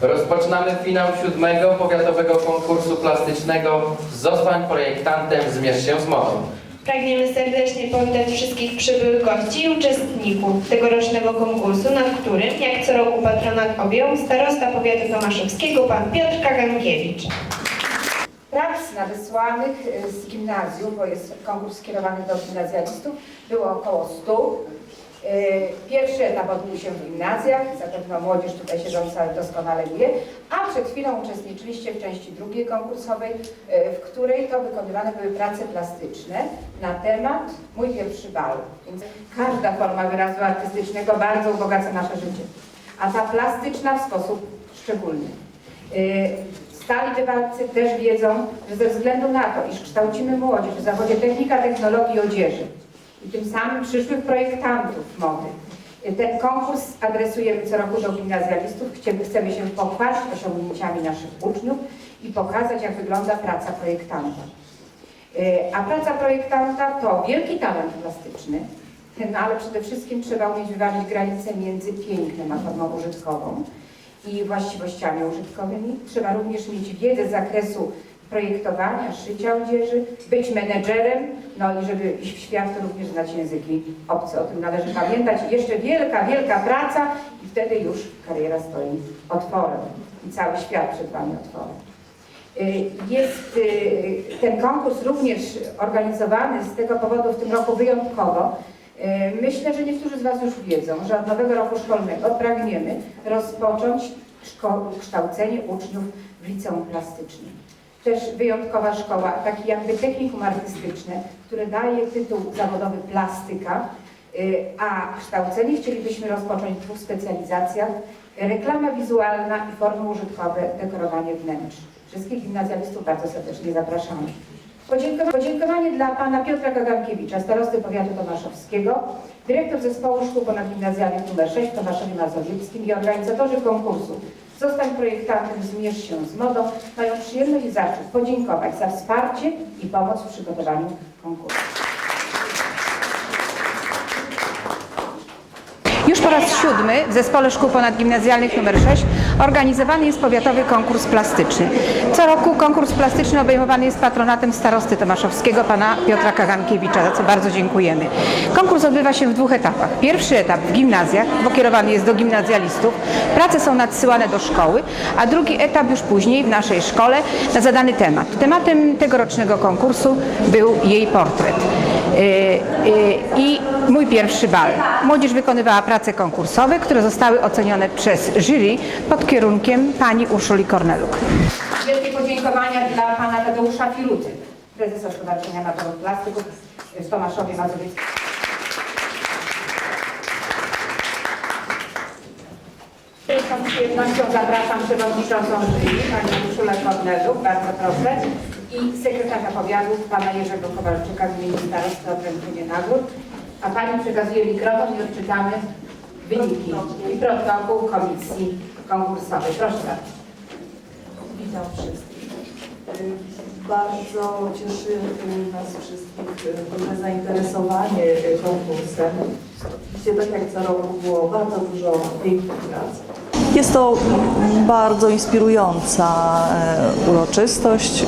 Rozpoczynamy finał siódmego powiatowego konkursu plastycznego Zostań projektantem, zmierz się z modą. Pragniemy serdecznie powitać wszystkich przybyłych gości i uczestników tegorocznego konkursu, nad którym, jak co roku patronat objął starosta powiatu tomaszowskiego pan Piotr Kagankiewicz. Prac nadesłanych y, z gimnazjum, bo jest konkurs skierowany do gimnazjalistów, było około 100. Y, Pierwszy etap odbył się w gimnazjach, zapewne młodzież tutaj siedząca doskonale wie, a przed chwilą uczestniczyliście w części drugiej konkursowej, y, w której to wykonywane były prace plastyczne na temat Mój pierwszy bal. Więc każda forma wyrazu artystycznego bardzo ubogaca nasze życie, a ta plastyczna w sposób szczególny. Y, Stali bywalcy też wiedzą, że ze względu na to, iż kształcimy młodzież w zawodzie technika technologii odzieży i tym samym przyszłych projektantów mody, ten konkurs adresujemy co roku do gimnazjalistów. Chcemy, chcemy się pochwalić osiągnięciami naszych uczniów i pokazać, jak wygląda praca projektanta. Y, A praca projektanta to wielki talent plastyczny, no ale przede wszystkim trzeba umieć wyważyć granice między pięknem a formą użytkową i właściwościami użytkowymi. Trzeba również mieć wiedzę z zakresu projektowania, szycia odzieży, być menedżerem, no i żeby iść w świat, to również znać języki obce. O tym należy pamiętać. I jeszcze wielka, wielka praca i wtedy już kariera stoi otworem i cały świat przed Wami otworem. Y, Jest y, ten konkurs również organizowany z tego powodu w tym roku wyjątkowo. Y, Myślę, że niektórzy z Was już wiedzą, że od nowego roku szkolnego pragniemy rozpocząć kształcenie uczniów w liceum plastycznym. Też wyjątkowa szkoła, taki jakby technikum artystyczne, które daje tytuł zawodowy plastyka, y, a kształcenie chcielibyśmy rozpocząć w dwóch specjalizacjach. Reklama wizualna i formy użytkowe, dekorowanie wnętrz. Wszystkich gimnazjalistów bardzo serdecznie zapraszamy. Podziękowa- Podziękowanie dla pana Piotra Kagankiewicza, starosty powiatu tomaszowskiego, dyrektor zespołu szkół ponadgimnazjalnych nr 6 w Tomaszowie Mazowieckim i organizatorzy konkursu Zostań projektantem, zmierz się z modą, mają przyjemność i zaszczyt podziękować za wsparcie i pomoc w przygotowaniu konkursu. Już po raz siódmy w Zespole Szkół Ponadgimnazjalnych nr 6 organizowany jest powiatowy konkurs plastyczny. Co roku konkurs plastyczny obejmowany jest patronatem starosty tomaszowskiego pana Piotra Kagankiewicza, za co bardzo dziękujemy. Konkurs odbywa się w dwóch etapach. Pierwszy etap w gimnazjach, bo kierowany jest do gimnazjalistów. Prace są nadsyłane do szkoły, a drugi etap już później w naszej szkole na zadany temat. Tematem tegorocznego konkursu był jej portret. Yy, yy, I mój pierwszy bal. Młodzież wykonywała prace konkursowe, które zostały ocenione przez jury pod kierunkiem pani Urszuli Korneluk. Wielkie podziękowania dla pana Tadeusza Firuty, prezesa Stowarzyszenia Amatorów Plastyków w Tomaszowie Mazowieckim. Z przyjemnością zapraszam przewodniczącą jury, panią Urszulę Korneluk, bardzo proszę, i sekretarza powiatu, pana Jerzego Kowalczyka w imieniu starosty o wręczenie nagród. A pani przekazuje mikrofon i odczytamy wyniki i protokół komisji konkursowej. Proszę bardzo. Witam wszystkich. Bardzo cieszy nas wszystkich duże zainteresowanie konkursem. Oczywiście tak jak co roku było bardzo dużo pięknych prac. Jest to bardzo inspirująca e, uroczystość, e,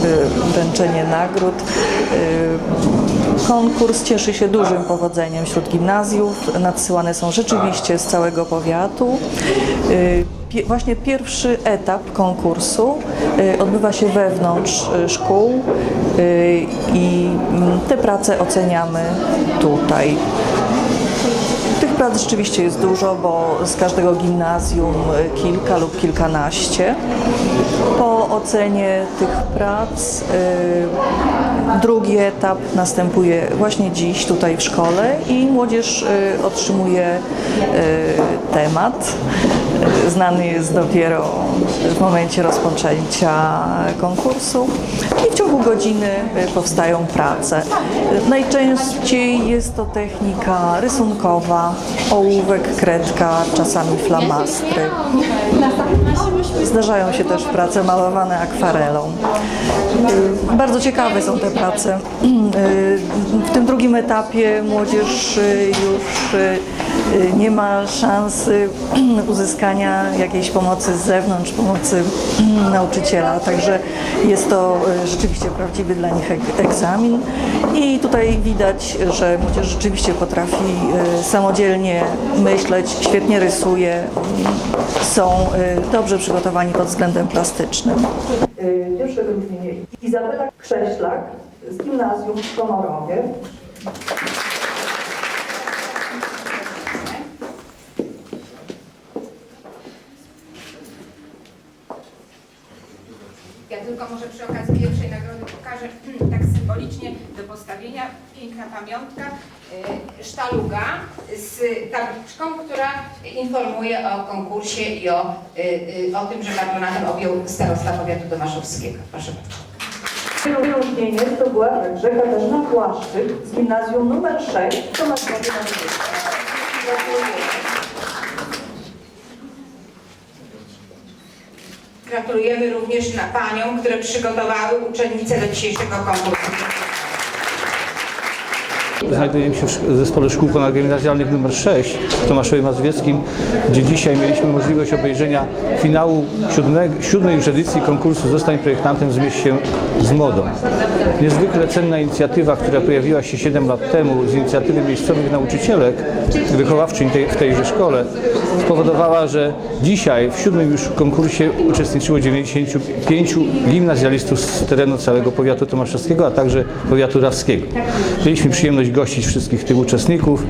wręczenie nagród. E, Konkurs cieszy się dużym powodzeniem wśród gimnazjów. Nadsyłane są rzeczywiście z całego powiatu. Właśnie pierwszy etap konkursu odbywa się wewnątrz szkół i te prace oceniamy tutaj. Prac rzeczywiście jest dużo, bo z każdego gimnazjum y, kilka lub kilkanaście. Po ocenie tych prac y, drugi etap następuje właśnie dziś tutaj w szkole i młodzież y, otrzymuje temat. Znany jest dopiero w momencie rozpoczęcia konkursu i w ciągu godziny y, powstają prace. Najczęściej jest to technika rysunkowa, ołówek, kredka, czasami flamastry. Zdarzają się też prace malowane akwarelą. Y, Bardzo ciekawe są te prace. Y, W tym drugim etapie młodzież już nie ma szansy uzyskania jakiejś pomocy z zewnątrz, pomocy nauczyciela. Także jest to y, rzeczywiście prawdziwy dla nich egzamin i tutaj widać, że młodzież rzeczywiście potrafi y, samodzielnie myśleć, świetnie rysuje, y, są y, dobrze przygotowani pod względem plastycznym. Pierwsze wyróżnienie Izabela Krześlak z gimnazjum w Komorowie. Ja tylko może przy okazji pierwszej nagrody pokażę tak symbolicznie do postawienia piękna pamiątka y, sztaluga z tabliczką, która informuje o konkursie i o, y, y, o tym, że patronatem objął starosta powiatu domaszowskiego. Proszę bardzo. Wyróżnienie zdobyła także Katarzyna Płaszczyk z gimnazjum nr 6 w Tomaszowie na Gratulujemy również na paniom, które przygotowały uczennice do dzisiejszego konkursu. Znajdujemy się w zespole szkół ponadgimnazjalnych nr 6 w Tomaszowie Mazowieckim, gdzie dzisiaj mieliśmy możliwość obejrzenia finału siódmej, siódmej już edycji konkursu Zostań projektantem Zmieść się z modą. Niezwykle cenna inicjatywa, która pojawiła się 7 lat temu z inicjatywy miejscowych nauczycielek wychowawczyń tej, w tejże szkole, spowodowała, że dzisiaj w siódmym już konkursie uczestniczyło 95 gimnazjalistów z terenu całego powiatu tomaszowskiego, a także powiatu rawskiego. Mieliśmy przyjemność gościć wszystkich tych uczestników.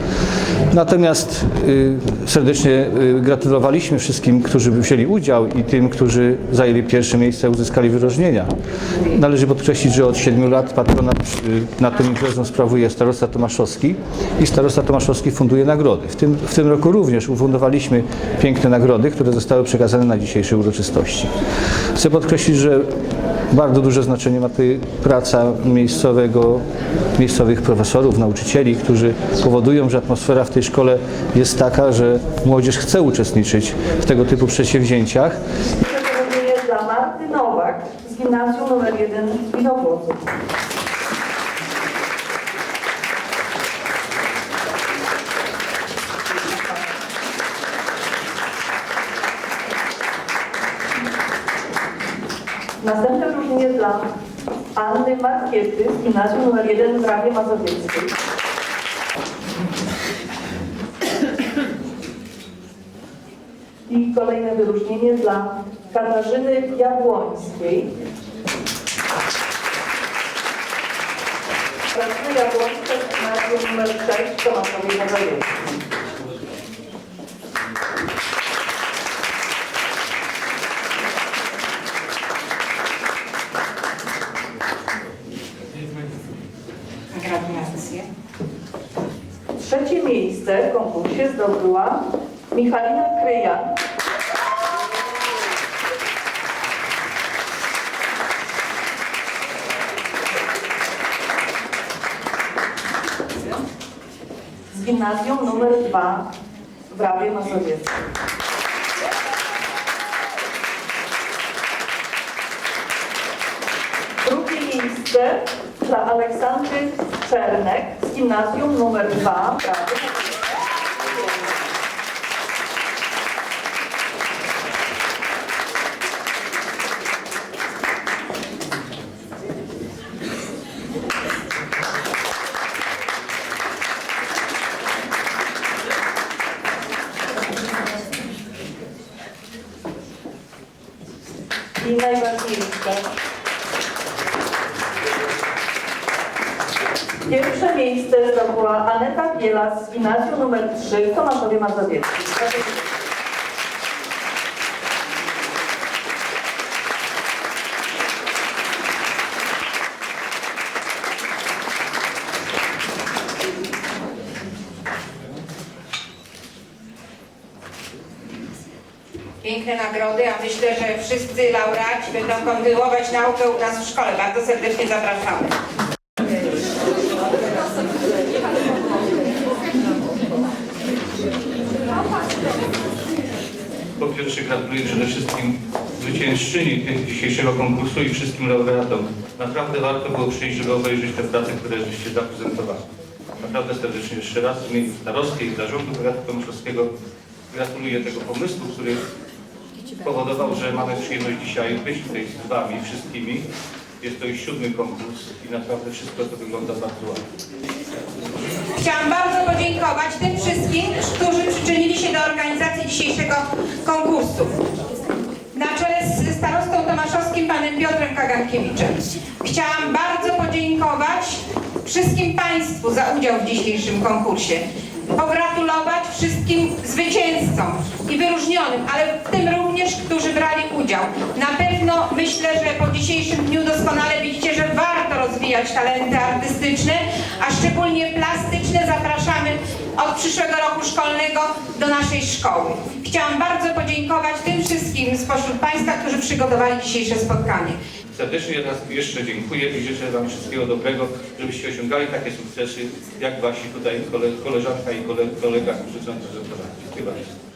Natomiast y, serdecznie y, gratulowaliśmy wszystkim, którzy wzięli udział i tym, którzy zajęli pierwsze miejsce, uzyskali wyróżnienia. Należy podkreślić, że od 7 lat patronat y, nad tą imprezą sprawuje starosta Tomaszowski i starosta Tomaszowski funduje nagrody. W tym, w tym roku również ufundowaliśmy piękne nagrody, które zostały przekazane na dzisiejsze uroczystości. Chcę podkreślić, że bardzo duże znaczenie ma tutaj praca miejscowego, miejscowych profesorów, nauczycieli, którzy powodują, że atmosfera w tej szkole jest taka, że młodzież chce uczestniczyć w tego typu przedsięwzięciach. Marty Nowak z gimnazjum nr 1 w Inowłodzu. Wyróżnienie dla Anny Markiety z gimnazjum nr 1 w Rawie Mazowieckiej. I kolejne wyróżnienie dla Katarzyny Jabłońskiej. Katarzyna Jabłońska z gimnazjum nr 6 w Tomaszowie Mazowieckim. Gratulacje. Trzecie miejsce w konkursie zdobyła Michalina Kryjan. Z gimnazjum numer 2 w Rawie Mazowieckim. Drugie miejsce dla Aleksandry Czernek z gimnazjum numer 2 w Rawie I najważniejsze. Pierwsze miejsce zdobyła Aneta Bielas z gimnazjum nr 3 w Tomaszowie Mazowieckim. Piękne nagrody, a myślę, że wszyscy laureaci będą kontynuować naukę u nas w szkole. Bardzo serdecznie zapraszamy. Po pierwsze gratuluję przede wszystkim zwyciężczyni dzisiejszego konkursu i wszystkim laureatom. Naprawdę warto było przyjść, żeby obejrzeć te prace, które żeście zaprezentowali. naprawdę serdecznie jeszcze raz w imieniu starosty i zarządu powiatu tomaszowskiego gratuluję tego pomysłu, który spowodował, że mamy przyjemność dzisiaj być tutaj z Wami wszystkimi. Jest to już siódmy konkurs i naprawdę wszystko to wygląda bardzo ładnie. Chciałam bardzo podziękować tym wszystkim, którzy przyczynili się do organizacji dzisiejszego konkursu. Na czele z starostą tomaszowskim panem Piotrem Kagankiewiczem. Chciałam bardzo podziękować wszystkim Państwu za udział w dzisiejszym konkursie. Pogratulować wszystkim zwycięzcom i wyróżnionym, ale w tym również, którzy brali udział. Na pewno myślę, że po dzisiejszym dniu doskonale widzicie, że warto rozwijać talenty artystyczne, a szczególnie plastyczne. Zapraszamy od przyszłego roku szkolnego do naszej szkoły. Chciałam bardzo podziękować tym wszystkim spośród Państwa, którzy przygotowali dzisiejsze spotkanie. Serdecznie raz jeszcze dziękuję i życzę Wam wszystkiego dobrego, żebyście osiągali takie sukcesy, jak Wasi tutaj kole, koleżanka i kole, kolega, którzy są prezentować. Dziękuję bardzo.